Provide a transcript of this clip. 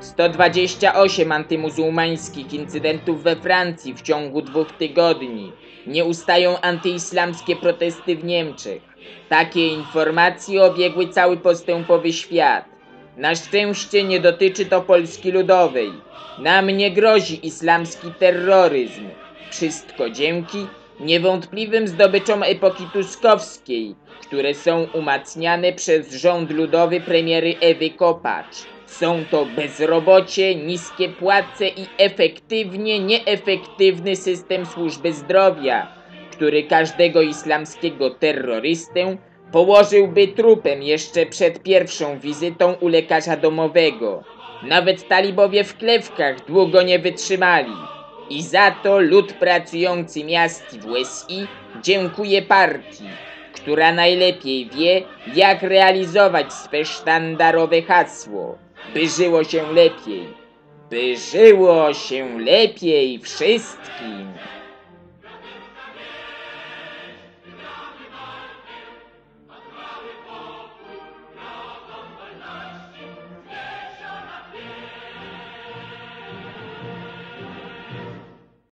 128 antymuzułmańskich incydentów we Francji w ciągu dwóch tygodni. Nie ustają antyislamskie protesty w Niemczech. Takie informacje obiegły cały postępowy świat. Na szczęście nie dotyczy to Polski Ludowej. Nam nie grozi islamski terroryzm. Wszystko dzięki niewątpliwym zdobyczom epoki tuskowskiej, które są umacniane przez rząd ludowy premiery Ewy Kopacz. Są to bezrobocie, niskie płace i efektywnie nieefektywny system służby zdrowia, który każdego islamskiego terrorystę położyłby trupem jeszcze przed pierwszą wizytą u lekarza domowego. Nawet talibowie w klewkach długo nie wytrzymali. I za to lud pracujący miast w USI dziękuję partii, która najlepiej wie, jak realizować swe sztandarowe hasło. By żyło się lepiej. By żyło się lepiej wszystkim.